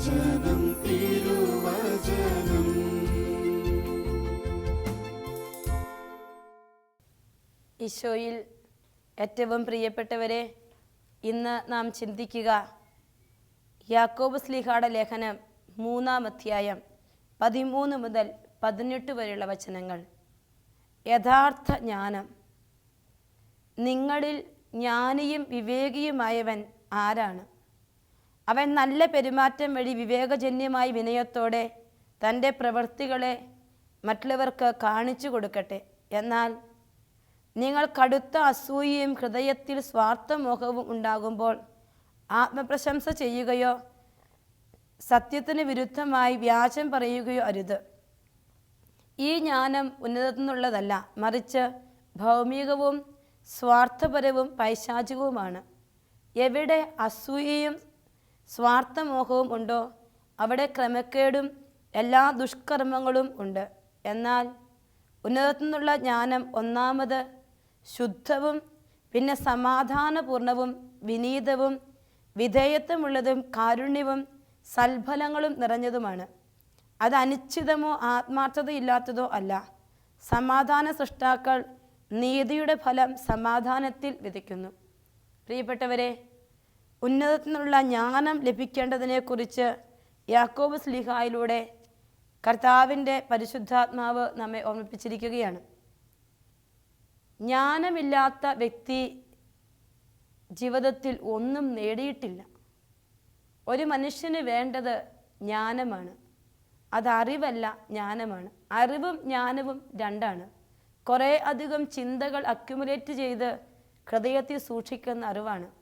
തിരുവചനം തിരുവചനം. ഈശോയിൽ ഏറ്റവും പ്രിയപ്പെട്ടവരെ ഇന്ന് നാം ചിന്തിക്കുക യാക്കോബ് സ്ലിഹാട ലേഖനം മൂന്നാം അധ്യായം പതിമൂന്ന് മുതൽ പതിനെട്ട് വരെയുള്ള വചനങ്ങൾ. യഥാർത്ഥ ജ്ഞാനം. നിങ്ങളിൽ ജ്ഞാനിയും വിവേകിയുമായവൻ ആരാണ്? അവൻ നല്ല പെരുമാറ്റം വഴി വിവേകജന്യമായ വിനയത്തോടെ തന്റെ പ്രവൃത്തികളെ മറ്റുള്ളവർക്ക് കാണിച്ചു കൊടുക്കട്ടെ. എന്നാൽ നിങ്ങൾ കടുത്ത അസൂയയും ഹൃദയത്തിൽ സ്വാർത്ഥമോഹവും ഉണ്ടാകുമ്പോൾ ആത്മപ്രശംസ ചെയ്യുകയോ സത്യത്തിന് വിരുദ്ധമായി വ്യാജം പറയുകയോ അരുത്. ഈ ജ്ഞാനം ഉന്നതത്തുനിന്നുള്ളതല്ല മറിച്ച് ഭൗമികവും സ്വാർത്ഥപരവും പൈശാചികവുമാണ്. എവിടെ അസൂയയും സ്വാർത്ഥമോഹവും ഉണ്ടോ? അവിടെ ക്രമക്കേടും എല്ലാ ദുഷ്കർമ്മങ്ങളും ഉണ്ട്. എന്നാൽ ഉന്നതത്തിൽ നിന്നുള്ള ജ്ഞാനം ഒന്നാമത് ശുദ്ധവും പിന്നെ സമാധാനപൂർണവും വിനീതവും വിധേയത്വമുള്ളതും കാരുണ്യവും സൽഫലങ്ങളും നിറഞ്ഞതുമാണ്. അത് അനിശ്ചിതമോ ആത്മാർത്ഥതയില്ലാത്തതോ അല്ല. സമാധാന സൃഷ്ടാക്കൾ നീതിയുടെ ഫലം സമാധാനത്തിൽ വിധിക്കുന്നു പ്രിയപ്പെട്ടവരെ ഉന്നതത്തിൽ നിന്നുള്ള ജ്ഞാനം ലഭിക്കേണ്ടതിനെക്കുറിച്ച് യാക്കോബ് സ്ലിഹായിലൂടെ കർത്താവിന്റെ പരിശുദ്ധാത്മാവ് നമ്മെ ഓർമ്മിപ്പിച്ചിരിക്കുകയാണ്. ജ്ഞാനമില്ലാത്ത വ്യക്തി ജീവിതത്തിൽ ഒന്നും നേടിയിട്ടില്ല. ഒരു മനുഷ്യന് വേണ്ടത് ജ്ഞാനമാണ്. അത് അറിവല്ല ജ്ഞാനമാണ്. അറിവും ജ്ഞാനവും രണ്ടാണ്. കുറേ അധികം ചിന്തകൾ അക്യുമുലേറ്റ് ചെയ്ത് ഹൃദയത്തിൽ സൂക്ഷിക്കുന്ന അറിവാണ്.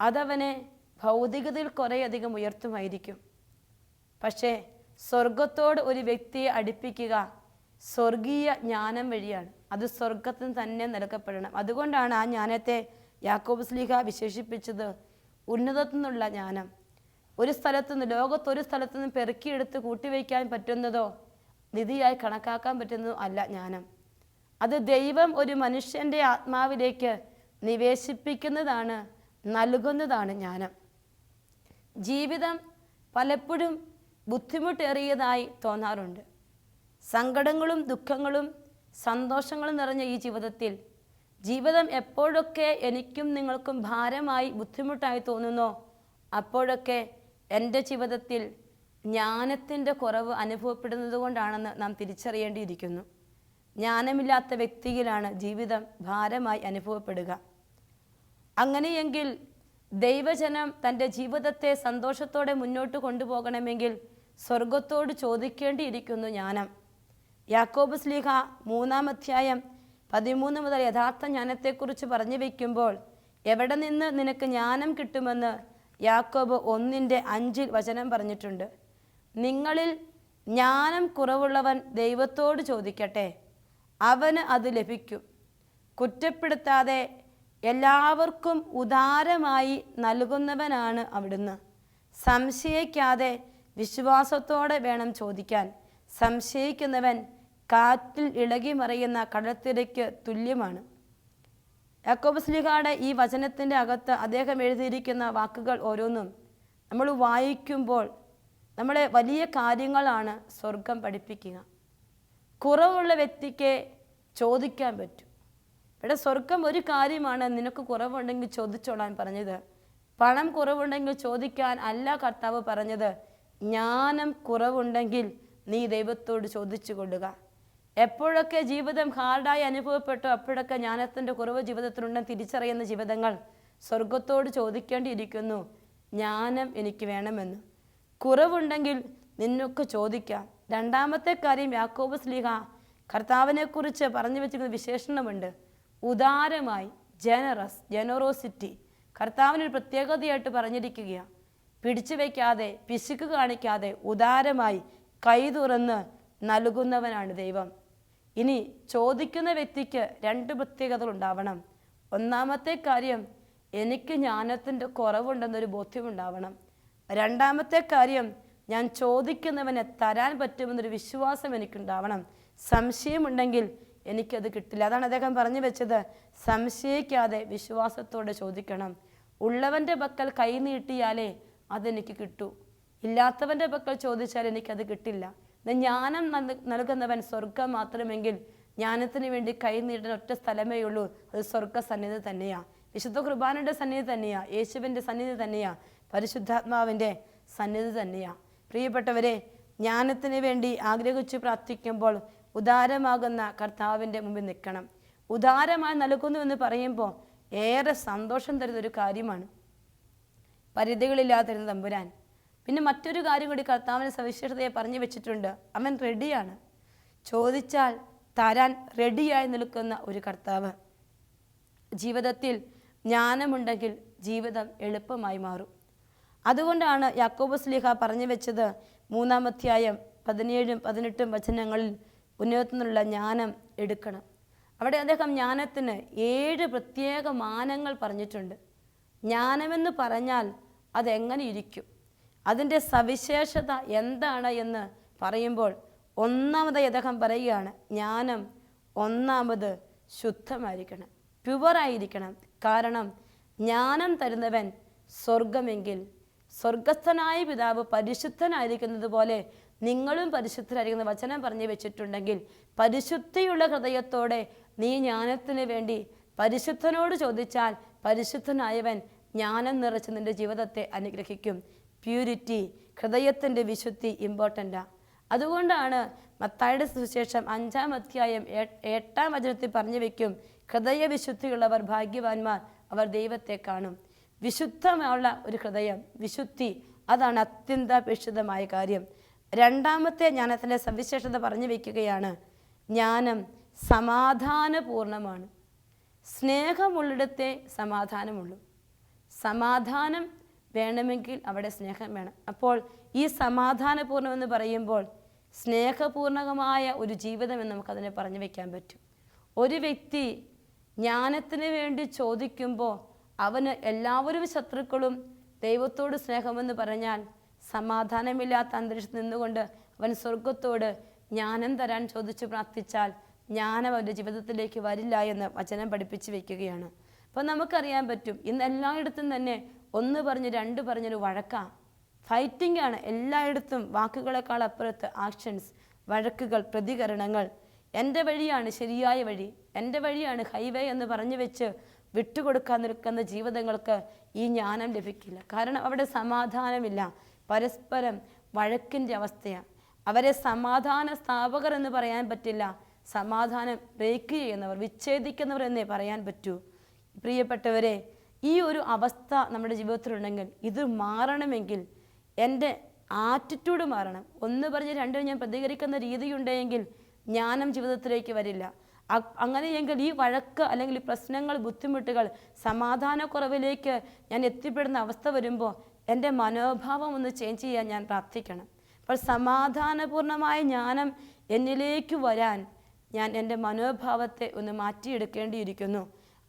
അതവനെ ഭൗതികതയിൽ കുറേയധികം ഉയർത്തുമായിരിക്കും. പക്ഷേ സ്വർഗത്തോട് ഒരു വ്യക്തിയെ അടുപ്പിക്കുക സ്വർഗീയ ജ്ഞാനം വഴിയാണ്. അത് സ്വർഗത്തിന് തന്നെ നൽകപ്പെടണം. അതുകൊണ്ടാണ് ആ ജ്ഞാനത്തെ യാക്കോബ് സ്ലീഹ വിശേഷിപ്പിച്ചത് ഉന്നതത്തു നിന്നുള്ള ജ്ഞാനം. ഒരു സ്ഥലത്തു നിന്ന് ലോകത്തൊരു സ്ഥലത്തു നിന്ന് പെറുക്കിയെടുത്ത് കൂട്ടിവയ്ക്കാൻ പറ്റുന്നതോ നിധിയായി കണക്കാക്കാൻ പറ്റുന്നതോ അല്ല ജ്ഞാനം. അത് ദൈവം ഒരു മനുഷ്യന്റെ ആത്മാവിലേക്ക് നിവേശിപ്പിക്കുന്നതാണ് നൽകുന്നതാണ് ജ്ഞാനം. ജീവിതം പലപ്പോഴും ബുദ്ധിമുട്ടേറിയതായി തോന്നാറുണ്ട്. സങ്കടങ്ങളും ദുഃഖങ്ങളും സന്തോഷങ്ങളും നിറഞ്ഞ ഈ ജീവിതത്തിൽ ജീവിതം എപ്പോഴൊക്കെ എനിക്കും നിങ്ങൾക്കും ഭാരമായി ബുദ്ധിമുട്ടായി തോന്നുന്നോ അപ്പോഴൊക്കെ എന്റെ ജീവിതത്തിൽ ജ്ഞാനത്തിന്റെ കുറവ് അനുഭവപ്പെടുന്നത് കൊണ്ടാണെന്ന് നാം തിരിച്ചറിയേണ്ടിയിരിക്കുന്നു. ജ്ഞാനമില്ലാത്ത വ്യക്തിയിലാണ് ജീവിതം ഭാരമായി അനുഭവപ്പെടുക. അങ്ങനെയെങ്കിൽ ദൈവജനം തന്റെ ജീവിതത്തെ സന്തോഷത്തോടെ മുന്നോട്ട് കൊണ്ടുപോകണമെങ്കിൽ സ്വർഗത്തോട് ചോദിക്കേണ്ടിയിരിക്കുന്നു ജ്ഞാനം. യാക്കോബ് സ്ലീഹ മൂന്നാം അധ്യായം പതിമൂന്ന് മുതൽ യഥാർത്ഥ ജ്ഞാനത്തെക്കുറിച്ച് പറഞ്ഞു വയ്ക്കുമ്പോൾ എവിടെ നിന്ന് നിനക്ക് ജ്ഞാനം കിട്ടുമെന്ന് യാക്കോബ് ഒന്നിന്റെ അഞ്ചിൽ വചനം പറഞ്ഞിട്ടുണ്ട്. നിങ്ങളിൽ ജ്ഞാനം കുറവുള്ളവൻ ദൈവത്തോട് ചോദിക്കട്ടെ. അവന് അത് ലഭിക്കും. കുറ്റപ്പെടുത്താതെ എല്ലാവർക്കും ഉദാരമായി നൽകുന്നവനാണ് അവിടുന്ന്. സംശയിക്കാതെ വിശ്വാസത്തോടെ വേണം ചോദിക്കാൻ. സംശയിക്കുന്നവൻ കാറ്റിൽ ഇളകി മറിയുന്ന കടത്തിരയ്ക്ക് തുല്യമാണ്. യാക്കോബ് സ്ലിഹായുടെ ഈ വചനത്തിന്റെ അകത്ത് അദ്ദേഹം എഴുതിയിരിക്കുന്ന വാക്കുകൾ ഓരോന്നും നമ്മൾ വായിക്കുമ്പോൾ നമ്മളെ വലിയ കാര്യങ്ങളാണ് സ്വർഗം പഠിപ്പിക്കുക. കുറവുള്ള വ്യക്തിക്ക് ചോദിക്കാൻ പറ്റും. ഇവിടെ സ്വർഗം ഒരു കാര്യമാണ് നിനക്ക് കുറവുണ്ടെങ്കിൽ ചോദിച്ചോളാൻ പറഞ്ഞത്. പണം കുറവുണ്ടെങ്കിൽ ചോദിക്കാൻ അല്ല കർത്താവ് പറഞ്ഞത്. ജ്ഞാനം കുറവുണ്ടെങ്കിൽ നീ ദൈവത്തോട് ചോദിച്ചു കൊള്ളുക. എപ്പോഴൊക്കെ ജീവിതം ഹാർഡായി അനുഭവപ്പെട്ടോ അപ്പോഴൊക്കെ ജ്ഞാനത്തിന്റെ കുറവ് ജീവിതത്തിലുണ്ടെന്ന് തിരിച്ചറിയുന്ന ജീവിതങ്ങൾ സ്വർഗത്തോട് ചോദിക്കേണ്ടിയിരിക്കുന്നു. ജ്ഞാനം എനിക്ക് വേണമെന്ന്. കുറവുണ്ടെങ്കിൽ നിന്നൊക്കെ ചോദിക്കാം. രണ്ടാമത്തെ കാര്യം യാക്കോബ് സ്ലീഹ കർത്താവിനെക്കുറിച്ച് പറഞ്ഞു വെച്ചിരിക്കുന്ന വിശേഷണമുണ്ട്. ഉദാരമായി ജനറസ് ജനറോസിറ്റി കർത്താവിനൊരു പ്രത്യേകതയായിട്ട് പറഞ്ഞിരിക്കുകയാണ് പിടിച്ചു വയ്ക്കാതെ പിശുക്ക് കാണിക്കാതെ ഉദാരമായി കൈ തുറന്ന് നൽകുന്നവനാണ് ദൈവം. ഇനി ചോദിക്കുന്ന വ്യക്തിക്ക് രണ്ട് പ്രത്യേകതകൾ ഉണ്ടാവണം ഒന്നാമത്തെ കാര്യം എനിക്ക് ജ്ഞാനത്തിന്റെ കുറവുണ്ടെന്നൊരു ബോധ്യമുണ്ടാവണം. രണ്ടാമത്തെ കാര്യം ഞാൻ ചോദിക്കുന്നവനെ തരാൻ പറ്റുമെന്നൊരു വിശ്വാസം എനിക്കുണ്ടാവണം. സംശയമുണ്ടെങ്കിൽ എനിക്കത് കിട്ടില്ല. അതാണ് അദ്ദേഹം പറഞ്ഞു വെച്ചത്. സംശയിക്കാതെ വിശ്വാസത്തോടെ ചോദിക്കണം. ഉള്ളവന്റെ പക്കൽ കൈ നീട്ടിയാലേ അതെനിക്ക് കിട്ടൂ. ഇല്ലാത്തവന്റെ പക്കൽ ചോദിച്ചാൽ എനിക്കത് കിട്ടില്ല. ജ്ഞാനം നൽ- നൽകുന്നവൻ സ്വർഗം മാത്രമെങ്കിൽ ജ്ഞാനത്തിന് വേണ്ടി കൈ നീട്ടുന്ന ഒറ്റ സ്ഥലമേ ഉള്ളൂ. അത് സ്വർഗ സന്നിധി തന്നെയാണ് വിശുദ്ധ കുർബാനയുടെ സന്നിധി തന്നെയാണ് യേശുവിന്റെ സന്നിധി തന്നെയാണ് പരിശുദ്ധാത്മാവിന്റെ സന്നിധി തന്നെയാണ് പ്രിയപ്പെട്ടവരെ ജ്ഞാനത്തിന് വേണ്ടി ആഗ്രഹിച്ചു പ്രാർത്ഥിക്കുമ്പോൾ ഉദാരമാകുന്ന കർത്താവിന്റെ മുമ്പിൽ നിൽക്കണം. ഉദാരമായി നൽകുന്നു എന്ന് പറയുമ്പോൾ ഏറെ സന്തോഷം തരുന്ന ഒരു കാര്യമാണ്. പരിധികളില്ലാതിരുന്ന തമ്പുരാൻ. പിന്നെ മറ്റൊരു കാര്യം കൂടി കർത്താവിന് സവിശേഷതയെ പറഞ്ഞു വെച്ചിട്ടുണ്ട്. അവൻ റെഡിയാണ്. ചോദിച്ചാൽ തരാൻ റെഡിയായി നിൽക്കുന്ന ഒരു കർത്താവ്. ജീവിതത്തിൽ ജ്ഞാനമുണ്ടെങ്കിൽ ജീവിതം എളുപ്പമായി മാറും. അതുകൊണ്ടാണ് യാക്കോബ് സ്ലീഹ പറഞ്ഞു വെച്ചത് മൂന്നാമധ്യായം പതിനേഴും പതിനെട്ടും വചനങ്ങളിൽ ഉന്നതത്തിനുള്ള ജ്ഞാനം എടുക്കണം. അവിടെ അദ്ദേഹം ജ്ഞാനത്തിന് ഏഴ് പ്രത്യേക മാനങ്ങൾ പറഞ്ഞിട്ടുണ്ട്. ജ്ഞാനമെന്ന് പറഞ്ഞാൽ അതെങ്ങനെ ഇരിക്കും? അതിന്റെ സവിശേഷത എന്താണ് എന്ന് പറയുമ്പോൾ ഒന്നാമതായി അദ്ദേഹം പറയുകയാണ് ജ്ഞാനം ഒന്നാമത് ശുദ്ധമായിരിക്കണം പ്യുവറായിരിക്കണം കാരണം ജ്ഞാനം തരുന്നവൻ സ്വർഗമെങ്കിൽ സ്വർഗസ്ഥനായ പിതാവ് പരിശുദ്ധനായിരിക്കുന്നത് പോലെ നിങ്ങളും പരിശുദ്ധരായിരിക്കുന്ന വചനം പറഞ്ഞു വെച്ചിട്ടുണ്ടെങ്കിൽ പരിശുദ്ധിയുള്ള ഹൃദയത്തോടെ നീ ജ്ഞാനത്തിന് വേണ്ടി പരിശുദ്ധനോട് ചോദിച്ചാൽ പരിശുദ്ധനായവൻ ജ്ഞാനം നിറച്ച് നിന്റെ ജീവിതത്തെ അനുഗ്രഹിക്കും. പ്യൂരിറ്റി ഹൃദയത്തിന്റെ വിശുദ്ധി ഇമ്പോർട്ടന്റാണ് അതുകൊണ്ടാണ് മത്തായുടെ സുവിശേഷം അഞ്ചാം അധ്യായം എട്ടാം വചനത്തിൽ പറഞ്ഞു വെക്കും ഹൃദയവിശുദ്ധിയുള്ളവർ ഭാഗ്യവാന്മാർ അവർ ദൈവത്തെ കാണും. വിശുദ്ധമുള്ള ഒരു ഹൃദയം വിശുദ്ധി അതാണ് അത്യന്താപേക്ഷിതമായ കാര്യം. രണ്ടാമത്തെ ജ്ഞാനത്തിന്റെ സവിശേഷത പറഞ്ഞു വയ്ക്കുകയാണ് ജ്ഞാനം സമാധാനപൂർണമാണ്. സ്നേഹമുള്ളിടത്തെ സമാധാനമുള്ളൂ. സമാധാനം വേണമെങ്കിൽ അവിടെ സ്നേഹം വേണം. അപ്പോൾ ഈ സമാധാനപൂർണം എന്ന് പറയുമ്പോൾ സ്നേഹപൂർണകമായ ഒരു ജീവിതം എന്ന് നമുക്കതിനെ പറഞ്ഞു വയ്ക്കാൻ പറ്റും. ഒരു വ്യക്തി ജ്ഞാനത്തിന് വേണ്ടി ചോദിക്കുമ്പോൾ അവന് എല്ലാവരും ശത്രുക്കളും ദൈവത്തോട് സ്നേഹമെന്ന് പറഞ്ഞാൽ സമാധാനമില്ലാത്ത അന്തരീക്ഷത്തിൽ നിന്നുകൊണ്ട് അവൻ സ്വർഗത്തോട് ജ്ഞാനം തരാൻ ചോദിച്ചു പ്രാർത്ഥിച്ചാൽ ജ്ഞാനം അവന്റെ ജീവിതത്തിലേക്ക് വരില്ല എന്ന് വചനം പഠിപ്പിച്ചു വെക്കുകയാണ്. അപ്പോൾ നമുക്കറിയാൻ പറ്റും ഇന്ന് എല്ലായിടത്തും തന്നെ ഒന്ന് പറഞ്ഞ് രണ്ട് പറഞ്ഞൊരു വഴക്കാണ് ഫൈറ്റിംഗ് ആണ് എല്ലായിടത്തും വാക്കുകളെക്കാൾ അപ്പുറത്ത് ആക്ഷൻസ് വഴക്കുകൾ പ്രതികരണങ്ങൾ. എന്റെ വഴിയാണ് ശരിയായ വഴി. എന്റെ വഴിയാണ് ഹൈവേ എന്ന് പറഞ്ഞു വെച്ച് വിട്ടുകൊടുക്കാൻ നിൽക്കുന്ന ജീവിതങ്ങൾക്ക് ഈ ജ്ഞാനം ലഭിക്കില്ല. കാരണം അവിടെ സമാധാനമില്ല. പരസ്പരം വഴക്കിന്റെ അവസ്ഥയാണ്. അവരെ സമാധാന സ്ഥാപകർ എന്ന് പറയാൻ പറ്റില്ല. സമാധാനം ബ്രേക്ക് ചെയ്യുന്നവർ വിച്ഛേദിക്കുന്നവർ എന്നേ പറയാൻ പറ്റൂ. പ്രിയപ്പെട്ടവരെ ഈ ഒരു അവസ്ഥ നമ്മുടെ ജീവിതത്തിലുണ്ടെങ്കിൽ ഇത് മാറണമെങ്കിൽ എന്റെ ആറ്റിറ്റ്യൂഡ് മാറണം. ഒന്ന് പറഞ്ഞ് രണ്ടും ഞാൻ പ്രതികരിക്കുന്ന രീതിയുണ്ടെങ്കിൽ ജ്ഞാനം ജീവിതത്തിലേക്ക് വരില്ല. അങ്ങനെയെങ്കിൽ ഈ വഴക്ക് അല്ലെങ്കിൽ പ്രശ്നങ്ങൾ ബുദ്ധിമുട്ടുകൾ സമാധാനക്കുറവിലേക്ക് ഞാൻ എത്തിപ്പെടുന്ന അവസ്ഥ വരുമ്പോൾ എന്റെ മനോഭാവം ഒന്ന് ചേഞ്ച് ചെയ്യാൻ ഞാൻ പ്രാർത്ഥിക്കണം. അപ്പോൾ സമാധാനപൂർണമായ ജ്ഞാനം എന്നിലേക്ക് വരാൻ ഞാൻ എന്റെ മനോഭാവത്തെ ഒന്ന് മാറ്റിയെടുക്കേണ്ടിയിരിക്കുന്നു.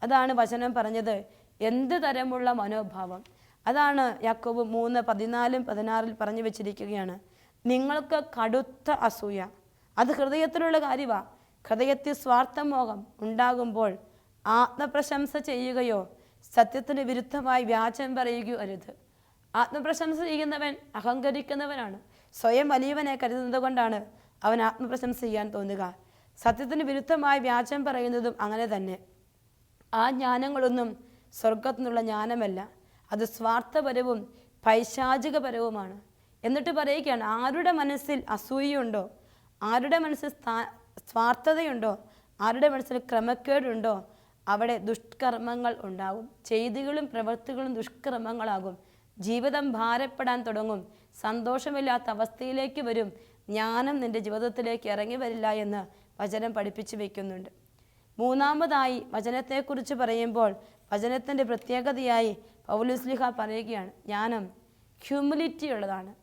അതാണ് വചനം പറഞ്ഞത്. എന്ത് തരമുള്ള മനോഭാവം? അതാണ് യാക്കോബ് മൂന്ന് പതിനാലും പതിനാറിൽ പറഞ്ഞു വെച്ചിരിക്കുകയാണ്. നിങ്ങൾക്ക് കടുത്ത അസൂയ. അത് ഹൃദയത്തിലുള്ള കാര്യമാണ് ഹൃദയത്തിൽ സ്വാർത്ഥമോഹം ഉണ്ടാകുമ്പോൾ ആത്മപ്രശംസ ചെയ്യുകയോ സത്യത്തിന് വിരുദ്ധമായി വ്യാജം പറയുകയോ അരുത്. ആത്മപ്രശംസ ചെയ്യുന്നവൻ അഹങ്കരിക്കുന്നവനാണ്. സ്വയം വലിയവനെ കരുതുന്നത് കൊണ്ടാണ് അവൻ ആത്മപ്രശംസ ചെയ്യാൻ തോന്നുക. സത്യത്തിന് വിരുദ്ധമായി വ്യാജം പറയുന്നതും അങ്ങനെ തന്നെ. ആ ജ്ഞാനങ്ങളൊന്നും സ്വർഗത്തിനുള്ള ജ്ഞാനമല്ല. അത് സ്വാർത്ഥപരവും പൈശാചികപരവുമാണ്. എന്നിട്ട് പറയുകയാണ് ആരുടെ മനസ്സിൽ അസൂയുണ്ടോ ആരുടെ മനസ്സിൽ സ്വാർത്ഥതയുണ്ടോ? ആരുടെ മനസ്സിൽ ക്രമക്കേടുണ്ടോ? അവിടെ ദുഷ്കർമ്മങ്ങൾ ഉണ്ടാകും. ചെയ്തികളും പ്രവൃത്തികളും ദുഷ്കർമ്മങ്ങളാകും. ജീവിതം ഭാരപ്പെടാൻ തുടങ്ങും. സന്തോഷമില്ലാത്ത അവസ്ഥയിലേക്ക് വരും. ജ്ഞാനം നിന്റെ ജീവിതത്തിലേക്ക് ഇറങ്ങി വരില്ല എന്ന് വചനം പഠിപ്പിച്ചു വയ്ക്കുന്നുണ്ട് മൂന്നാമതായി വചനത്തെക്കുറിച്ച് പറയുമ്പോൾ വചനത്തിന്റെ പ്രത്യേകതയായി പൗലുസ്ലിഹ പറയുകയാണ്. ജ്ഞാനം ഹ്യൂമിലിറ്റി ഉള്ളതാണ്.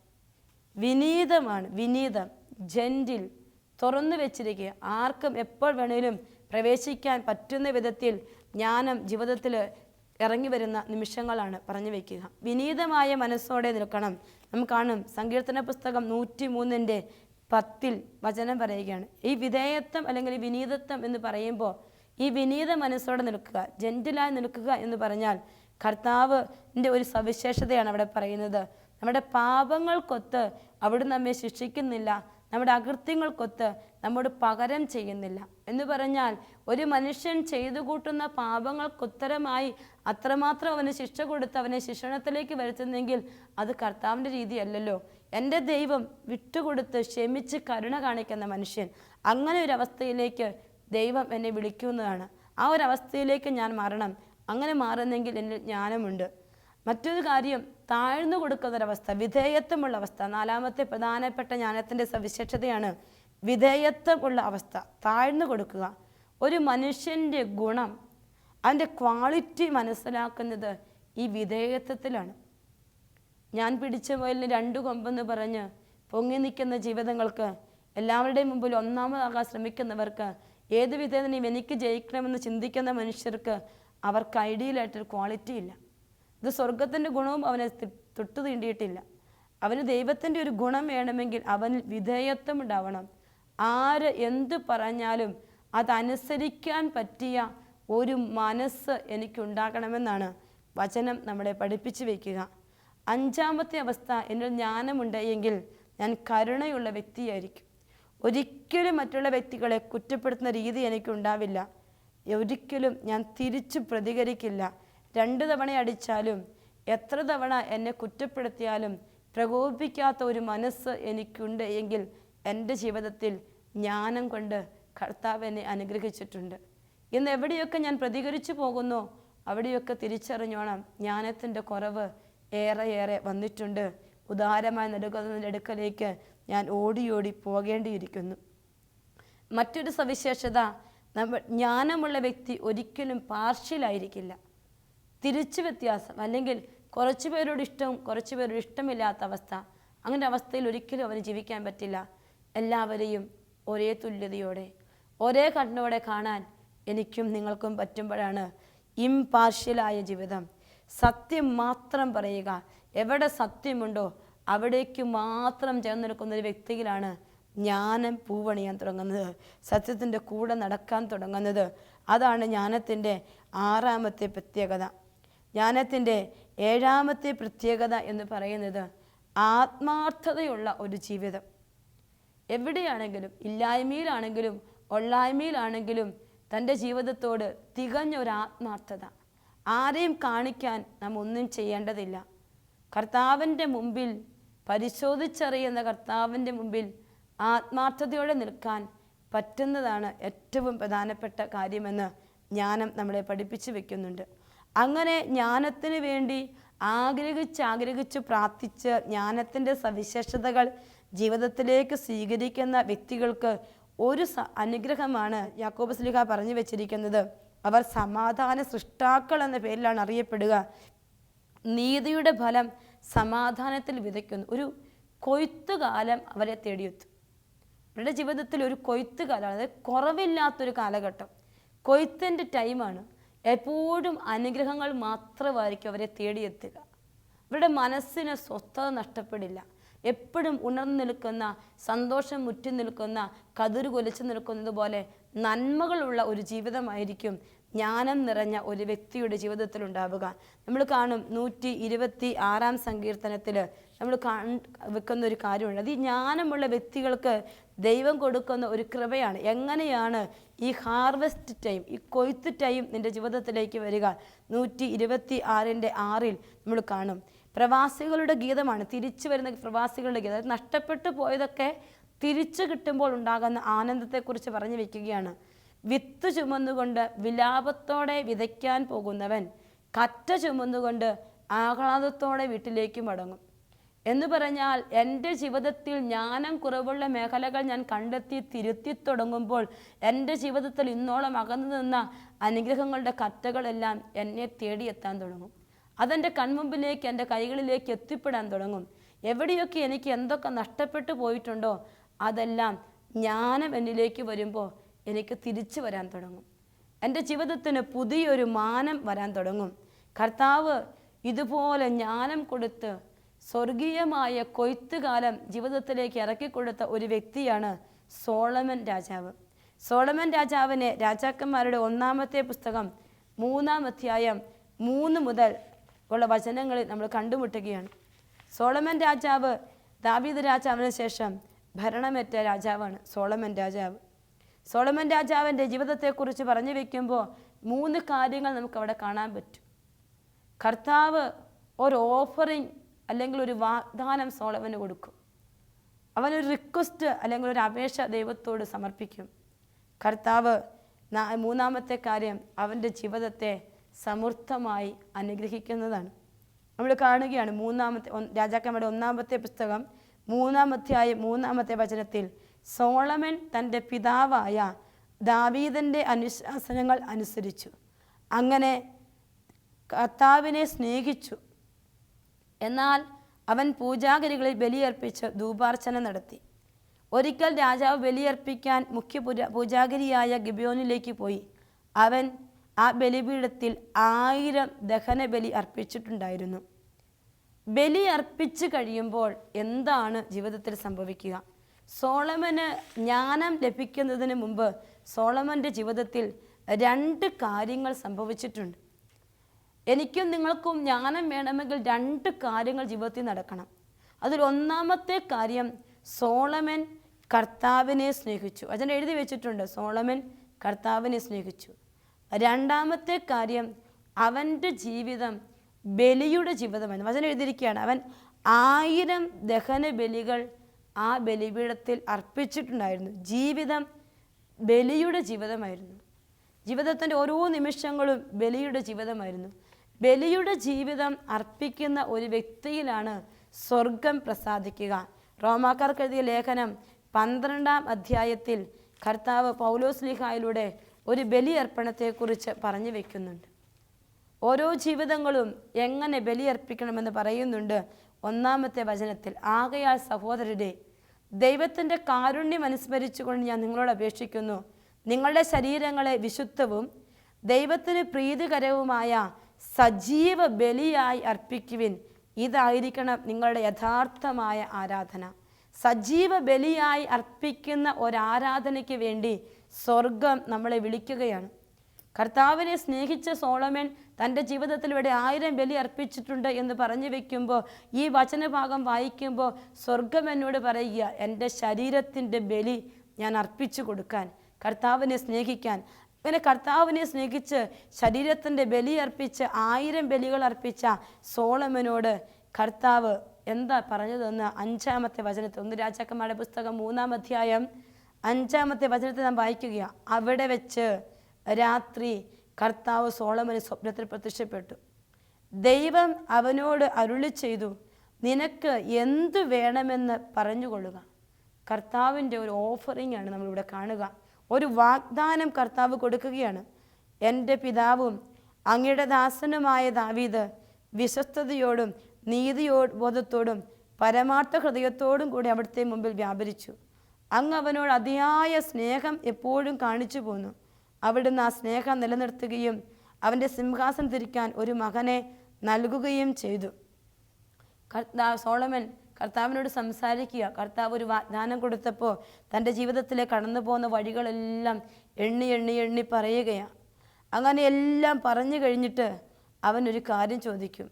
വിനീതമാണ്. വിനീതം ജെന്റിൽ തുറന്നു വെച്ചിരിക്കുക. ആർക്കും എപ്പോൾ വേണേലും പ്രവേശിക്കാൻ പറ്റുന്ന വിധത്തിൽ ജ്ഞാനം ജീവിതത്തിൽ ഇറങ്ങി വരുന്ന നിമിഷങ്ങളാണ് പറഞ്ഞു വയ്ക്കുക വിനീതമായ മനസ്സോടെ നിൽക്കണം. നാം കാണും സങ്കീർത്തന പുസ്തകം നൂറ്റി മൂന്നിന്റെ പത്തിൽ വചനം പറയുകയാണ്. ഈ വിധേയത്വം അല്ലെങ്കിൽ വിനീതത്വം എന്ന് പറയുമ്പോൾ ഈ വിനീത മനസ്സോടെ നിൽക്കുക ജെന്റിലായി നിൽക്കുക എന്ന് പറഞ്ഞാൽ കർത്താവിന്റെ ഒരു സവിശേഷതയാണ് അവിടെ പറയുന്നത്. നമ്മുടെ പാപങ്ങൾക്കൊത്ത് അവിടെ നമ്മെ ശിക്ഷിക്കുന്നില്ല നമ്മുടെ അകൃത്യങ്ങൾക്കൊത്ത് നമ്മോട് പകരം ചെയ്യുന്നില്ല. എന്ന് പറഞ്ഞാൽ ഒരു മനുഷ്യൻ ചെയ്തു കൂട്ടുന്ന പാപങ്ങൾക്കുത്തരമായി അത്രമാത്രം അവന് ശിക്ഷ കൊടുത്ത് അവനെ ശിക്ഷണത്തിലേക്ക് വരുത്തുന്നെങ്കിൽ അത് കർത്താവിന്റെ രീതിയല്ലല്ലോ. എന്റെ ദൈവം വിട്ടുകൊടുത്ത് ക്ഷമിച്ച് കരുണ കാണിക്കുന്ന മനുഷ്യൻ അങ്ങനെ ഒരു അവസ്ഥയിലേക്ക് ദൈവം എന്നെ വിളിക്കുന്നതാണ്. ആ ഒരു അവസ്ഥയിലേക്ക് ഞാൻ മാറണം. അങ്ങനെ മാറുന്നെങ്കിൽ എന്നിൽ ജ്ഞാനമുണ്ട്. മറ്റൊരു കാര്യം താഴ്ന്നു കൊടുക്കുന്നൊരവസ്ഥ വിധേയത്വമുള്ള അവസ്ഥ. നാലാമത്തെ പ്രധാനപ്പെട്ട ജ്ഞാനത്തിന്റെ സവിശേഷതയാണ് വിധേയത്വമുള്ള അവസ്ഥ. താഴ്ന്നു കൊടുക്കുക. ഒരു മനുഷ്യന്റെ ഗുണം അതിന്റെ ക്വാളിറ്റി മനസ്സിലാക്കുന്നത് ഈ വിധേയത്വത്തിലാണ്. ഞാൻ പിടിച്ച മുയലിന് രണ്ടു കൊമ്പെന്ന് പറഞ്ഞ് പൊങ്ങി നിൽക്കുന്ന ജീവിതങ്ങൾക്ക് എല്ലാവരുടെയും മുമ്പിൽ ഒന്നാമതാകാൻ ശ്രമിക്കുന്നവർക്ക് ഏത് വിധേയതയും എനിക്ക് ജയിക്കണമെന്ന് ചിന്തിക്കുന്ന മനുഷ്യർക്ക് അവർക്ക് ഐഡിയലായിട്ടൊരു ക്വാളിറ്റി ഇല്ല ഇത് സ്വർഗത്തിന്റെ ഗുണവും അവനെ തൊട്ടു തീണ്ടിയിട്ടില്ല. അവന് ദൈവത്തിന്റെ ഒരു ഗുണം വേണമെങ്കിൽ അവനിൽ വിധേയത്വം ഉണ്ടാവണം ആര് എന്ത് പറഞ്ഞാലും അതനുസരിക്കാൻ പറ്റിയ ഒരു മനസ്സ് എനിക്കുണ്ടാകണമെന്നാണ് വചനം നമ്മളെ പഠിപ്പിച്ചു വയ്ക്കുക അഞ്ചാമത്തെ അവസ്ഥ എന്നിൽ ജ്ഞാനമുണ്ടെങ്കിൽ ഞാൻ കരുണയുള്ള വ്യക്തിയായിരിക്കും. ഒരിക്കലും മറ്റുള്ള വ്യക്തികളെ കുറ്റപ്പെടുത്തുന്ന രീതി എനിക്കുണ്ടാവില്ല. ഒരിക്കലും ഞാൻ തിരിച്ചു പ്രതികരിക്കില്ല. രണ്ട് തവണ അടിച്ചാലും എത്ര തവണ എന്നെ കുറ്റപ്പെടുത്തിയാലും പ്രകോപിപ്പിക്കാത്ത ഒരു മനസ്സ് എനിക്കുണ്ട് എങ്കിൽ എന്റെ ജീവിതത്തിൽ ജ്ഞാനം കൊണ്ട് കർത്താവ് എന്നെ അനുഗ്രഹിച്ചിട്ടുണ്ട്. ഇന്ന് എവിടെയൊക്കെ ഞാൻ പ്രതികരിച്ചു പോകുന്നോ അവിടെയൊക്കെ തിരിച്ചറിഞ്ഞോണം ജ്ഞാനത്തിന്റെ കുറവ് ഏറെ ഏറെ വന്നിട്ടുണ്ട്. ഉദാരമായി നൽകുന്നതിന്റെ ഞാൻ ഓടി ഓടി പോകേണ്ടിയിരിക്കുന്നു. മറ്റൊരു സവിശേഷത നമ്മൾ ജ്ഞാനമുള്ള വ്യക്തി ഒരിക്കലും പാർഷ്യലായിരിക്കില്ല. തിരിച്ചു വ്യത്യാസം. അല്ലെങ്കിൽ കുറച്ച് പേരോട് ഇഷ്ടവും കുറച്ച് പേരോട് ഇഷ്ടമില്ലാത്ത അവസ്ഥ. അങ്ങനെ അവസ്ഥയിൽ ഒരിക്കലും അവന് ജീവിക്കാൻ പറ്റില്ല. എല്ലാവരെയും ഒരേ തുല്യതയോടെ ഒരേ കണ്ണോടെ കാണാൻ എനിക്കും നിങ്ങൾക്കും പറ്റുമ്പോഴാണ് ഇംപാർഷ്യലായ ജീവിതം. സത്യം മാത്രം പറയുക. എവിടെ സത്യമുണ്ടോ അവിടേക്ക് മാത്രം ചേർന്ന് നിൽക്കുന്ന ഒരു വ്യക്തിയിലാണ് ജ്ഞാനം പൂവണിയാൻ തുടങ്ങുന്നത്. സത്യത്തിന്റെ കൂടെ നടക്കാൻ തുടങ്ങുന്നത്. അതാണ് ജ്ഞാനത്തിന്റെ ആറാമത്തെ പ്രത്യേകത. ജ്ഞാനത്തിന്റെ ഏഴാമത്തെ പ്രത്യേകത എന്ന് പറയുന്നത് ആത്മാർത്ഥതയുള്ള ഒരു ജീവിതം. എവിടെയാണെങ്കിലും ഇല്ലായ്മയിലാണെങ്കിലും ഒള്ളായ്മയിലാണെങ്കിലും തന്റെ ജീവിതത്തോട് തികഞ്ഞ ഒരു ആത്മാർത്ഥത. ആരെയും കാണിക്കാൻ നാം ഒന്നും ചെയ്യേണ്ടതില്ല. കർത്താവിന്റെ മുമ്പിൽ പരിശോധിച്ചറിയുന്ന കർത്താവിന്റെ മുമ്പിൽ ആത്മാർത്ഥതയോടെ നിൽക്കാൻ പറ്റുന്നതാണ് ഏറ്റവും പ്രധാനപ്പെട്ട കാര്യമെന്ന് ജ്ഞാനം നമ്മളെ പഠിപ്പിച്ചു വെക്കുന്നുണ്ട്. അങ്ങനെ ജ്ഞാനത്തിന് വേണ്ടി ആഗ്രഹിച്ച് ആഗ്രഹിച്ച് പ്രാർത്ഥിച്ച് ജ്ഞാനത്തിന്റെ സവിശേഷതകൾ ജീവിതത്തിലേക്ക് സ്വീകരിക്കുന്ന വ്യക്തികൾക്ക് ഒരു അനുഗ്രഹമാണ് യാക്കോബ് സ്ലിഹ പറഞ്ഞു വെച്ചിരിക്കുന്നത്. അവർ സമാധാന സൃഷ്ടാക്കൾ എന്ന പേരിലാണ് അറിയപ്പെടുക. നീതിയുടെ ഫലം സമാധാനത്തിൽ വിതയ്ക്കുന്നു. ഒരു കൊയ്ത്തുകാലം അവരെ തേടിയെത്തും. അവരുടെ ജീവിതത്തിൽ ഒരു കൊയ്ത്തുകാലം അതായത് കുറവില്ലാത്തൊരു കാലഘട്ടം. കൊയ്ത്തിന്റെ ടൈമാണ് എപ്പോഴും അനുഗ്രഹങ്ങൾ മാത്രമായിരിക്കും അവരെ തേടിയെത്തുക. അവരുടെ മനസ്സിന് സ്വസ്ഥത നഷ്ടപ്പെടില്ല. എപ്പോഴും ഉണർന്നു നിൽക്കുന്ന സന്തോഷം മുറ്റി നിൽക്കുന്ന കതിര് കൊലിച്ചു നിൽക്കുന്നതുപോലെ നന്മകളുള്ള ഒരു ജീവിതമായിരിക്കും ജ്ഞാനം നിറഞ്ഞ ഒരു വ്യക്തിയുടെ ജീവിതത്തിൽ ഉണ്ടാവുക. നമ്മൾ കാണും നൂറ്റി ഇരുപത്തി ആറാം സങ്കീർത്തനത്തിൽ നമ്മൾ വെക്കുന്ന ഒരു കാര്യമുണ്ട്. അത് ഈ ജ്ഞാനമുള്ള വ്യക്തികൾക്ക് ദൈവം കൊടുക്കുന്ന ഒരു കൃപയാണ്. എങ്ങനെയാണ് ഈ ഹാർവെസ്റ്റ് ടൈം ഈ കൊയ്ത്ത് ടൈം നിന്റെ ജീവിതത്തിലേക്ക് വരിക? നൂറ്റി ഇരുപത്തി ആറിന്റെ ആറിൽ നമ്മൾ കാണും. പ്രവാസികളുടെ ഗീതമാണ് തിരിച്ചു വരുന്ന പ്രവാസികളുടെ ഗീതം. അതായത് നഷ്ടപ്പെട്ടു പോയതൊക്കെ തിരിച്ചു കിട്ടുമ്പോൾ ഉണ്ടാകുന്ന ആനന്ദത്തെക്കുറിച്ച് പറഞ്ഞു വെക്കുകയാണ്. വിത്ത് ചുമന്നുകൊണ്ട് വിലാപത്തോടെ വിതയ്ക്കാൻ പോകുന്നവൻ കറ്റ ചുമന്നുകൊണ്ട് ആഹ്ലാദത്തോടെ വീട്ടിലേക്ക് മടങ്ങും. എന്ന് പറഞ്ഞാൽ എന്റെ ജീവിതത്തിൽ ജ്ഞാനം കുറവുള്ള മേഖലകൾ ഞാൻ കണ്ടെത്തി തിരുത്തി തുടങ്ങുമ്പോൾ എന്റെ ജീവിതത്തിൽ ഇന്നോളം അകന്നു നിന്ന അനുഗ്രഹങ്ങളുടെ കറ്റകളെല്ലാം എന്നെ തേടിയെത്താൻ തുടങ്ങും. അതെന്റെ കൺമുമ്പിലേക്ക് എന്റെ കൈകളിലേക്ക് എത്തിപ്പെടാൻ തുടങ്ങും. എവിടെയൊക്കെ എനിക്ക് എന്തൊക്കെ നഷ്ടപ്പെട്ടു പോയിട്ടുണ്ടോ അതെല്ലാം ജ്ഞാനം എന്നിലേക്ക് വരുമ്പോൾ എനിക്ക് തിരിച്ചു വരാൻ തുടങ്ങും. എന്റെ ജീവിതത്തിന് പുതിയൊരു മാനം വരാൻ തുടങ്ങും. കർത്താവ് ഇതുപോലെ ജ്ഞാനം കൊടുത്ത് സ്വർഗീയമായ കൊയ്ത്തുകാലം ജീവിതത്തിലേക്ക് ഇറക്കിക്കൊടുത്ത ഒരു വ്യക്തിയാണ് സോളമൻ രാജാവ്. സോളമൻ രാജാവിനെ രാജാക്കന്മാരുടെ ഒന്നാമത്തെ പുസ്തകം മൂന്നാം അധ്യായം മൂന്ന് മുതൽ ഉള്ള വചനങ്ങളിൽ നമ്മൾ കണ്ടുമുട്ടുകയാണ്. സോളമൻ രാജാവ് ദാവീദ് രാജാവിന് ശേഷം ഭരണമേറ്റ രാജാവാണ് സോളമൻ രാജാവ്. സോളമൻ രാജാവിന്റെ ജീവിതത്തെക്കുറിച്ച് പറഞ്ഞു വയ്ക്കുമ്പോൾ മൂന്ന് കാര്യങ്ങൾ നമുക്കവിടെ കാണാൻ പറ്റും. കർത്താവ് ഒരു ഓഫറിങ് അല്ലെങ്കിൽ ഒരു വാഗ്ദാനം സോളവന് കൊടുക്കും. അവനൊരു റിക്വസ്റ്റ് അല്ലെങ്കിൽ ഒരു അപേക്ഷ ദൈവത്തോട് സമർപ്പിക്കും. കർത്താവ് മൂന്നാമത്തെ കാര്യം അവന്റെ ജീവിതത്തെ സമൃദ്ധമായി അനുഗ്രഹിക്കുന്നതാണ്. നമ്മൾ കാണുകയാണ് മൂന്നാമത്തെ രാജാക്കന്മാരുടെ ഒന്നാമത്തെ പുസ്തകം മൂന്നാമധ്യായ മൂന്നാമത്തെ വചനത്തിൽ സോളമൻ തന്റെ പിതാവായ ദാവീദന്റെ അനുശാസനങ്ങൾ അനുസരിച്ചു. അങ്ങനെ കർത്താവിനെ സ്നേഹിച്ചു. എന്നാൽ അവൻ പൂജാഗിരികളിൽ ബലിയർപ്പിച്ച് ധൂപാർച്ചന നടത്തി. ഒരിക്കൽ രാജാവ് ബലിയർപ്പിക്കാൻ മുഖ്യ പൂജ- പൂജാഗിരിയായ ഗിബിയോനിലേക്ക് പോയി. അവൻ ആ ബലിപീഠത്തിൽ ആയിരം ദഹന ബലി അർപ്പിച്ചിട്ടുണ്ടായിരുന്നു. ബലി അർപ്പിച്ച് കഴിയുമ്പോൾ എന്താണ് ജീവിതത്തിൽ സംഭവിക്കുക? സോളമന് ജ്ഞാനം ലഭിക്കുന്നതിന് മുമ്പ് സോളമന്റെ ജീവിതത്തിൽ രണ്ട് കാര്യങ്ങൾ സംഭവിച്ചിട്ടുണ്ട്. എനിക്കും നിങ്ങൾക്കും ജ്ഞാനം വേണമെങ്കിൽ രണ്ട് കാര്യങ്ങൾ ജീവിതത്തിൽ നടക്കണം. അതിൽ ഒന്നാമത്തെ കാര്യം സോളമൻ കർത്താവിനെ സ്നേഹിച്ചു. അതിന് എഴുതി വെച്ചിട്ടുണ്ട് സോളമൻ കർത്താവിനെ സ്നേഹിച്ചു. രണ്ടാമത്തെ കാര്യം അവന്റെ ജീവിതം ബലിയുടെ ജീവിതമാണ്. വചനം എഴുതിയിരിക്കുകയാണ് അവൻ ആയിരം ദഹന ബലികൾ ആ ബലിപീഠത്തിൽ അർപ്പിച്ചിട്ടുണ്ടായിരുന്നു. ജീവിതം ബലിയുടെ ജീവിതമായിരുന്നു. ജീവിതത്തിന്റെ ഓരോ നിമിഷങ്ങളും ബലിയുടെ ജീവിതമായിരുന്നു. ബലിയുടെ ജീവിതം അർപ്പിക്കുന്ന ഒരു വ്യക്തിയിലാണ് സ്വർഗം പ്രസാദിക്കുക. റോമാക്കാർക്ക് എഴുതിയ ലേഖനം പന്ത്രണ്ടാം അധ്യായത്തിൽ കർത്താവ് പൗലോസ് ലിഹായിലൂടെ ഒരു ബലിയർപ്പണത്തെക്കുറിച്ച് പറഞ്ഞു വെക്കുന്നുണ്ട്. ഓരോ ജീവിതങ്ങളും എങ്ങനെ ബലിയർപ്പിക്കണമെന്ന് പറയുന്നുണ്ട് ഒന്നാമത്തെ വചനത്തിൽ. ആകയാൽ സഹോദരരെ ദൈവത്തിന്റെ കാരുണ്യം അനുസ്മരിച്ചുകൊണ്ട് ഞാൻ നിങ്ങളോട് അപേക്ഷിക്കുന്നു. നിങ്ങളുടെ ശരീരങ്ങളെ വിശുദ്ധവും ദൈവത്തിന് പ്രീതികരവുമായ സജീവ ബലിയായി അർപ്പിക്കുവിൻ. ഇതായിരിക്കണം നിങ്ങളുടെ യഥാർത്ഥമായ ആരാധന. സജീവ ബലിയായി അർപ്പിക്കുന്ന ഒരാരാധനയ്ക്ക് വേണ്ടി സ്വർഗം നമ്മളെ വിളിക്കുകയാണ്. കർത്താവിനെ സ്നേഹിച്ച സോളമൻ തന്റെ ജീവിതത്തിൽ ഇവിടെ ആയിരം ബലി അർപ്പിച്ചിട്ടുണ്ട് എന്ന് പറഞ്ഞു വെക്കുമ്പോൾ ഈ വചനഭാഗം വായിക്കുമ്പോൾ സ്വർഗം എന്നോട് പറയുക എന്റെ ശരീരത്തിന്റെ ബലി ഞാൻ അർപ്പിച്ചു കൊടുക്കാൻ കർത്താവിനെ സ്നേഹിക്കാൻ. അങ്ങനെ കർത്താവിനെ സ്നേഹിച്ച് ശരീരത്തിന്റെ ബലിയർപ്പിച്ച് ആയിരം ബലികൾ അർപ്പിച്ച സോളമനോട് കർത്താവ് എന്താ പറഞ്ഞതെന്ന് അഞ്ചാമത്തെ വചനത്തിൽ ഒന്ന് രാജാക്കന്മാരുടെ പുസ്തകം മൂന്നാം അധ്യായം അഞ്ചാമത്തെ വചനത്തിൽ നാം വായിക്കുകയാണ് അവിടെ വെച്ച് രാത്രി കർത്താവ് സോളമന് സ്വപ്നത്തിൽ പ്രത്യക്ഷപ്പെട്ടു. ദൈവം അവനോട് അരുളി ചെയ്തു നിനക്ക് എന്തു വേണമെന്ന് പറഞ്ഞുകൊള്ളുക. കർത്താവിന്റെ ഒരു ഓഫറിംഗ് ആണ് നമ്മളിവിടെ കാണുക. ഒരു വാഗ്ദാനം കർത്താവ് കൊടുക്കുകയാണ്. എന്റെ പിതാവും അങ്ങയുടെ ദാസനുമായ ദാവീദ് വിശ്വസ്തയോടും നീതിയോ ബോധത്തോടും പരമാർത്ഥ ഹൃദയത്തോടും കൂടി അവിടുത്തെ മുമ്പിൽ വ്യാപരിച്ചു. അങ്ങ് അവനോട് അതിയായ സ്നേഹം എപ്പോഴും കാണിച്ചു പോന്നു. അവിടുന്ന് ആ സ്നേഹം നിലനിർത്തുകയും അവന്റെ സിംഹാസനം തിരിക്കാൻ ഒരു മകനെ നൽകുകയും ചെയ്തു. കർത്താവ് സോളമൻ കർത്താവിനോട് സംസാരിക്കുക. കർത്താവ് ഒരു വാഗ്ദാനം കൊടുത്തപ്പോൾ തന്റെ ജീവിതത്തിലെ കടന്നു പോകുന്ന വഴികളെല്ലാം എണ്ണി എണ്ണി എണ്ണി പറയുകയാണ്. അങ്ങനെ എല്ലാം പറഞ്ഞു കഴിഞ്ഞിട്ട് അവനൊരു കാര്യം ചോദിക്കും.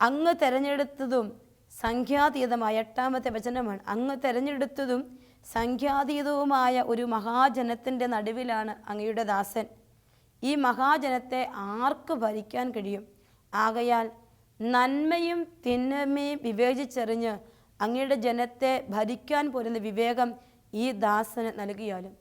അങ്ങ് തിരഞ്ഞെടുത്തതും സംഖ്യാതീതമായ എട്ടാമത്തെ വചനമാണ്. അങ്ങ് തിരഞ്ഞെടുത്തതും സംഖ്യാതീതവുമായ ഒരു മഹാജനത്തിന്റെ നടുവിലാണ് അങ്ങയുടെ ദാസൻ. ഈ മഹാജനത്തെ ആർക്ക് ഭരിക്കാൻ കഴിയും? ആകയാൽ നന്മയും തിന്മയും വിവേചിച്ചെറിഞ്ഞ് അങ്ങയുടെ ജനത്തെ ഭരിക്കാൻ പോരുന്ന വിവേകം ഈ ദാസന് നൽകിയാലും.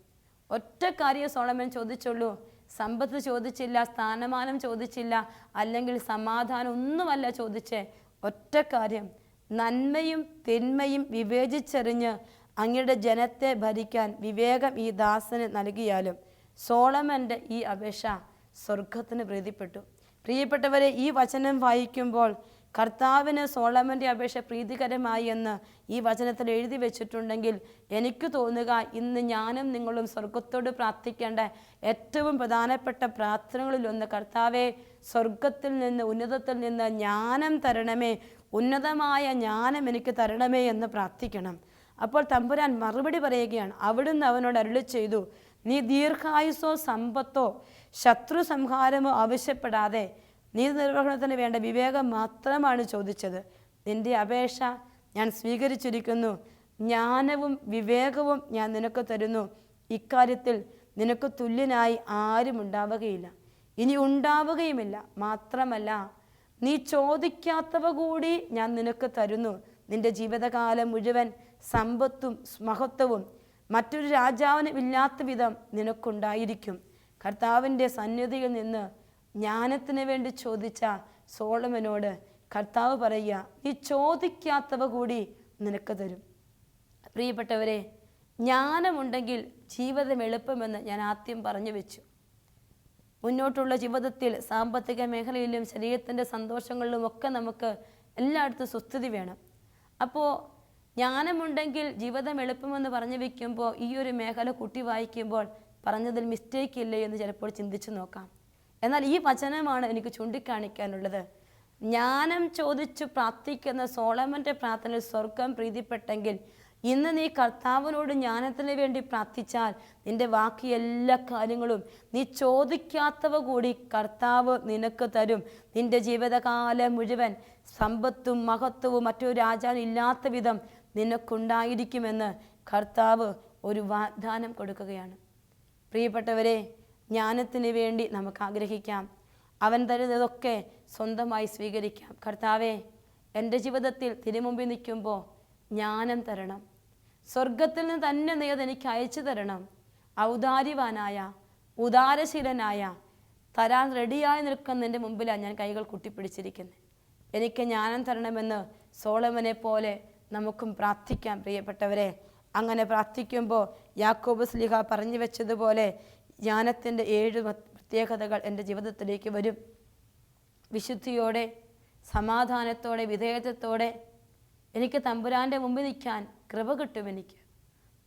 ഒറ്റ കാര്യം സോളമൻ ചോദിച്ചുള്ളൂ. സമ്പത്ത് ചോദിച്ചില്ല സ്ഥാനമാനം ചോദിച്ചില്ല അല്ലെങ്കിൽ സമാധാനം ഒന്നുമല്ല ചോദിച്ചേ. ഒറ്റ കാര്യം നന്മയും തിന്മയും വിവേചിച്ചെറിഞ്ഞ് അങ്ങയുടെ ജനത്തെ ഭരിക്കാൻ വിവേകം ഈ ദാസന് നൽകിയാലും സോളമന്റെ ഈ അപേക്ഷ സ്വർഗത്തിന് പ്രീതിപ്പെട്ടു. പ്രിയപ്പെട്ടവരെ ഈ വചനം വായിക്കുമ്പോൾ കർത്താവിന് സോളമന്റെ അപേക്ഷ പ്രീതികരമായി എന്ന് ഈ വചനത്തിൽ എഴുതി വെച്ചിട്ടുണ്ടെങ്കിൽ എനിക്ക് തോന്നുക ഇന്ന് ഞാനും നിങ്ങളും സ്വർഗത്തോട് പ്രാർത്ഥിക്കേണ്ട ഏറ്റവും പ്രധാനപ്പെട്ട പ്രാർത്ഥനകളിലൊന്ന് കർത്താവെ സ്വർഗത്തിൽ നിന്ന് ഉന്നതത്തിൽ നിന്ന് ജ്ഞാനം തരണമേ ഉന്നതമായ ജ്ഞാനം എനിക്ക് തരണമേ എന്ന് പ്രാർത്ഥിക്കണം. അപ്പോൾ തമ്പുരാൻ മറുപടി പറയുകയാണ് അവിടുന്ന് അവനോട് അരുളി ചെയ്തു നീ ദീർഘായുസോ സമ്പത്തോ ശത്രു സംഹാരമോ ആവശ്യപ്പെടാതെ നീതി നിർവഹണത്തിന് വേണ്ട വിവേകം മാത്രമാണ് ചോദിച്ചത്. നിന്റെ അപേക്ഷ ഞാൻ സ്വീകരിച്ചിരിക്കുന്നു. ജ്ഞാനവും വിവേകവും ഞാൻ നിനക്ക് തരുന്നു. ഇക്കാര്യത്തിൽ നിനക്ക് തുല്യനായി ആരും ഉണ്ടാവുകയില്ല. ഇനി ഉണ്ടാവുകയുമില്ല. മാത്രമല്ല നീ ചോദിക്കാത്തവ കൂടി ഞാൻ നിനക്ക് തരുന്നു. നിന്റെ ജീവിതകാലം മുഴുവൻ സമ്പത്തും മഹത്വവും മറ്റൊരു രാജാവിനും ഇല്ലാത്ത വിധം നിനക്കുണ്ടായിരിക്കും. കർത്താവിന്റെ സന്നിധിയിൽ നിന്ന് ജ്ഞാനത്തിന് വേണ്ടി ചോദിച്ച സോളമനോട് കർത്താവ് പറയുക നീ ചോദിക്കാത്തവ കൂടി നിനക്ക് തരും. പ്രിയപ്പെട്ടവരെ ജ്ഞാനമുണ്ടെങ്കിൽ ജീവിതം എളുപ്പമെന്ന് ഞാൻ ആദ്യം പറഞ്ഞു വെച്ചു. മുന്നോട്ടുള്ള ജീവിതത്തിൽ സാമ്പത്തിക മേഖലയിലും ശരീരത്തിന്റെ സന്തോഷങ്ങളിലും ഒക്കെ നമുക്ക് എല്ലായിടത്തും സ്വസ്ഥതി വേണം. അപ്പോൾ ജ്ഞാനമുണ്ടെങ്കിൽ ജീവിതം എളുപ്പമെന്ന് പറഞ്ഞു വയ്ക്കുമ്പോൾ ഈ ഒരു മേഖല കുട്ടി വായിക്കുമ്പോൾ പറഞ്ഞതിൽ മിസ്റ്റേക്ക് ഇല്ലേ എന്ന് ചിലപ്പോൾ ചിന്തിച്ചു നോക്കാം. എന്നാൽ ഈ വചനമാണ് എനിക്ക് ചൂണ്ടിക്കാണിക്കാനുള്ളത്. ജ്ഞാനം ചോദിച്ചു പ്രാർത്ഥിക്കുന്ന സോളമന്റെ പ്രാർത്ഥനയിൽ സ്വർഗം പ്രീതിപ്പെട്ടെങ്കിൽ ഇന്ന് നീ കർത്താവിനോട് ജ്ഞാനത്തിന് വേണ്ടി പ്രാർത്ഥിച്ചാൽ നിന്റെ ബാക്കി എല്ലാ കാര്യങ്ങളും നീ ചോദിക്കാത്തവ കൂടി കർത്താവ് നിനക്ക് തരും. നിന്റെ ജീവിതകാലം മുഴുവൻ സമ്പത്തും മഹത്വവും മറ്റൊരു രാജാവിനും ഇല്ലാത്ത വിധം നിനക്കുണ്ടായിരിക്കുമെന്ന് കർത്താവ് ഒരു വാഗ്ദാനം കൊടുക്കുകയാണ്. പ്രിയപ്പെട്ടവരെ ജ്ഞാനത്തിന് വേണ്ടി നമുക്ക് ആഗ്രഹിക്കാം. അവൻ തരുന്നതൊക്കെ സ്വന്തമായി സ്വീകരിക്കാം. കർത്താവെ എന്റെ ജീവിതത്തിൽ തിരുമുമ്പിൽ നിൽക്കുമ്പോൾ ജ്ഞാനം തരണം. സ്വർഗത്തിൽ നിന്ന് തന്നെ നീ അതെനിക്ക് അയച്ചു തരണം. ഔദാരിവാനായ ഉദാരശീലനായ തരാൻ റെഡിയായി നിൽക്കുന്ന എന്റെ മുമ്പിലാണ് ഞാൻ കൈകൾ കുട്ടിപ്പിടിച്ചിരിക്കുന്നത്. എനിക്ക് ജ്ഞാനം തരണമെന്ന് സോളമനെ പോലെ നമുക്കും പ്രാർത്ഥിക്കാം പ്രിയപ്പെട്ടവരെ. അങ്ങനെ പ്രാർത്ഥിക്കുമ്പോൾ യാക്കോബ് സ്ലിഹ പറഞ്ഞു വെച്ചതുപോലെ ജ്ഞാനത്തിന്റെ ഏഴ് പ്രത്യേകതകൾ എന്റെ ജീവിതത്തിലേക്ക് വരും. വിശുദ്ധിയോടെ സമാധാനത്തോടെ വിധേയത്വത്തോടെ എനിക്ക് തമ്പുരാന്റെ മുമ്പിൽ നിൽക്കാൻ കൃപ കിട്ടും എനിക്ക്.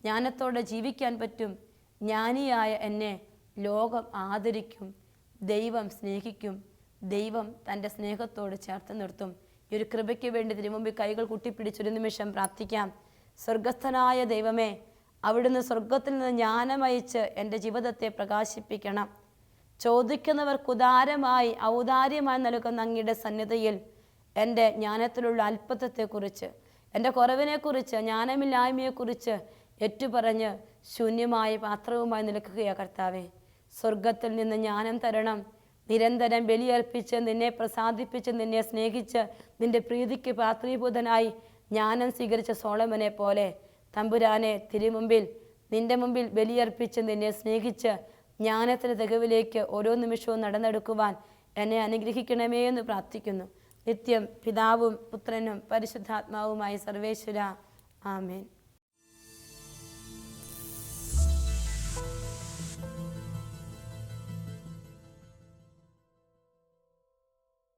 ജ്ഞാനത്തോടെ ജീവിക്കാൻ പറ്റും. ജ്ഞാനിയായ എന്നെ ലോകം ആദരിക്കും ദൈവം സ്നേഹിക്കും ദൈവം തന്റെ സ്നേഹത്തോട് ചേർത്ത് നിർത്തും. ഈ ഒരു കൃപയ്ക്ക് വേണ്ടി തിരുമുമ്പിൽ കൈകൾ കുട്ടിപ്പിടിച്ചൊരു നിമിഷം പ്രാർത്ഥിക്കാം. സ്വർഗസ്ഥനായ ദൈവമേ അവിടുന്ന് സ്വർഗത്തിൽ നിന്ന് ജ്ഞാനമയച്ച് എന്റെ ജീവിതത്തെ പ്രകാശിപ്പിക്കണം. ചോദിക്കുന്നവർക്ക് ഉദാരമായി ഔദാര്യമായി നൽകുന്ന അങ്ങയുടെ സന്നിധിയിൽ എന്റെ ജ്ഞാനത്തിലുള്ള അല്പത്വത്തെക്കുറിച്ച് എന്റെ കുറവിനെക്കുറിച്ച് ജ്ഞാനമില്ലായ്മയെക്കുറിച്ച് ഏറ്റുപറഞ്ഞ് ശൂന്യമായ പാത്രവുമായി നിൽക്കുകയാണ് കർത്താവെ. സ്വർഗത്തിൽ നിന്ന് ജ്ഞാനം തരണം നിരന്തരം ബലിയർപ്പിച്ച് നിന്നെ പ്രസാദിപ്പിച്ച് നിന്നെ സ്നേഹിച്ച് നിന്റെ പ്രീതിക്ക് പാത്രീഭൂതനായി ജ്ഞാനം സ്വീകരിച്ച സോളമനെ പോലെ തമ്പുരാനെ തിരുമുമ്പിൽ നിന്റെ മുമ്പിൽ ബലിയർപ്പിച്ച് നിന്നെ സ്നേഹിച്ച് ജ്ഞാനത്തിന്റെ തികവിലേക്ക് ഓരോ നിമിഷവും നടന്നെടുക്കുവാൻ എന്നെ അനുഗ്രഹിക്കണമേ എന്ന് പ്രാർത്ഥിക്കുന്നു. നിത്യം പിതാവും പുത്രനും പരിശുദ്ധാത്മാവുമായി സർവേശ്വര. ആമേൻ.